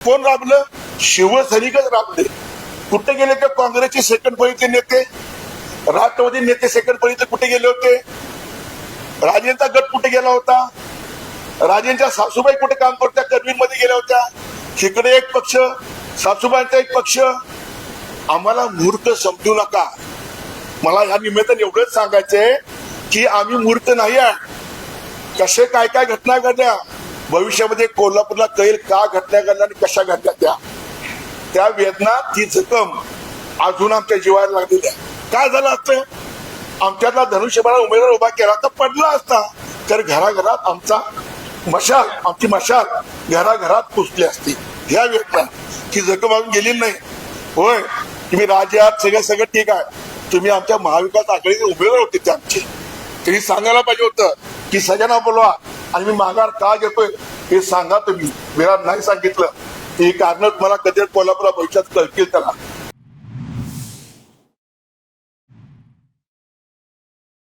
कोण राबलं? शिवसैनिकच राबले. कुठे गेले ते काँग्रेसचे सेकंड फळीचे नेते? राष्ट्रवादी नेते सेकंड फळीचे कुठे गेले होते? राजेंचा गट कुठे गेला होता? राजेंच्या सासूबाई कुठे काम करत्या? करवीर गेल्या होत्या. तिकडे एक पक्ष सासूबाईंचा एक पक्ष. आम्हाला मूर्त समजू नका. मला या निमित्ताने एवढंच सांगायचंय की आम्ही मूर्त नाही आहे कसे काय काय घटना घडल्या? भविष्यामध्ये कोल्हापूरला कळेल का घटल्या घडल्या आणि कशा घडल्या त्या. त्या वेदना ती जखम अजून आमच्या जीवायला लागलेली आहे. काय झालं असतं? आमच्यातला धनुष्यबाणा उमेदवार उभा केला तर पडला असता. तर घराघरात आमचा मशाल आमची मशाल घराघरात पुसली असती. ह्या वेदना. ती जखम अजून गेली नाही. होय तुम्ही राजे आहात सगळं सगळं ठीक आहे. तुम्ही आमच्या महाविकास आघाडीचे उमेदवार होते ते आमचे. त्यांनी सांगायला पाहिजे होतं की सगळ्यांना बोलवा. आणि मी माघार का घेतोय हे सांगा तुम्ही. मला नाही सांगितलं. ही कारण तुम्हाला कधी कोल्हापूर भविष्यात कळतील त्याला.